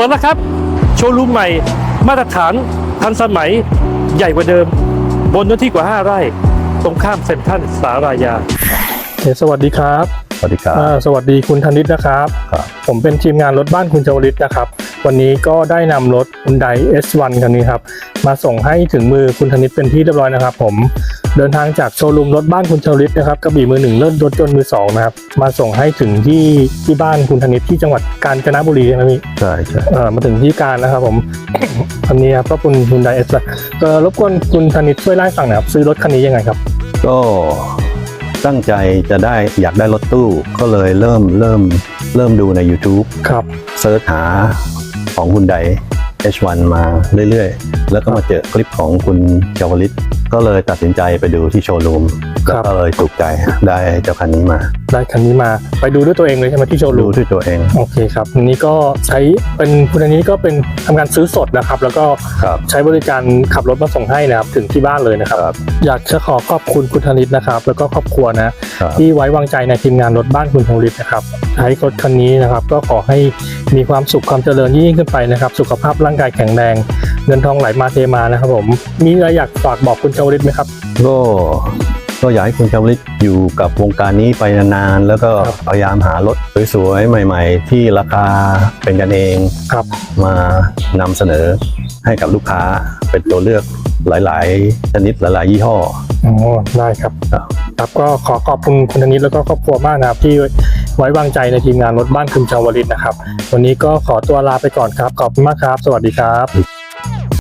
ปิดแล้วครับ โชว์รูมใหม่ มาตรฐานทันสมัยใหญ่กว่าเดิม บนเนื้อที่กว่า 5 ไร่ ตรงข้ามเซ็นทรัลสารายาสวัสดีครับสวัสดีครับอ่าสวัสดีคุณธนิตนะครับครับ ผมเป็นทีมงานรถบ้านคุณชวลิตนะครับ วันนี้ก็ได้นำรถ Hyundai S1 คันนี้ครับ มาส่งให้ถึงมือคุณธนิตเป็นที่เรียบร้อยนะครับ ผม เดินทางจากโชว์รูมรถบ้านคุณชวลิตนะครับกระบี่มือหนึ่งเลิศรถยนต์มือสองนะครับมาส่งให้ถึงที่ที่บ้านคุณธนิตที่จังหวัดกาญจนบุรีนะพี่ใช่ใช่เอ่อมาถึงที่การนะครับผมคันนี้ครับก็คุณ Hyundai S1 ก็รบกวนคุณธนิตช่วยเล่าให้ฟังหน่อยครับซื้อรถคันนี้ยังไงครับ ก็ตั้งใจจะได้อยากได้รถตู้ก็เลยเริ่มเริ่มเริ่มดูใน YouTube ครับ เซิร์ชหาของคุณได H1 มาเรื่อยๆ แล้วก็มาเจอคลิปของคุณเจาวลิต ก็เลยตัดสินใจไปดูที่โชว์รูม แล้วบก็เลยถูกใจได้เจ้าคันนี้มา ได้คันนี้มาไปดูด้วยตัวเองเลยใช่ไหมที่โชว์รูดูมด้วยตัวเองโอเคครับอันนี้ก็ใช้เป็นคุณอันนี้ก็เป็นทำการซื้อสดนะครับ แล้วก็ครับ ใช้บริการขับรถมาส่งให้นะครับถึงที่บ้านเลยนะครับ ครับอยากจะขอขอบคุณคุณธนิตนะครับ แล้วก็ครอบครัวนะ ครับ ที่ไว้วางใจในทีมงานรถบ้านคุณธนิตนะครับใช้รถคันนี้นะครับ ก็ขอให้มีความสุขความเจริญยิ่งขึ้นไปนะครับ สุขภาพร่างกายแข็งแรง เงินทองไหลมาเทมานะครับผมมีอะไรอยากฝากบอกคุณชวลิตไหมครับ ก็ ก็อยากให้คุณเจาวลิตอยู่กับวงการนี้ไปนานๆ แล้วก็ครับพยายามหารถสวยๆ ใหม่ๆ ที่ราคาเป็นกันเองครับมานำเสนอให้กับลูกค้าเป็นตัวเลือกหลายๆชนิดหลายๆ ยี่ห้ออ๋อได้ครับครับครับก็ขอขอบคุณคุณธนิตแล้วก็ครอบครัวมากนะครับที่ไว้วางใจในทีมงานรถบ้านคุณชาวลิตนะครับ วันนี้ก็ขอตัวลาไปก่อนครับขอบคุณมากครับ สวัสดีครับ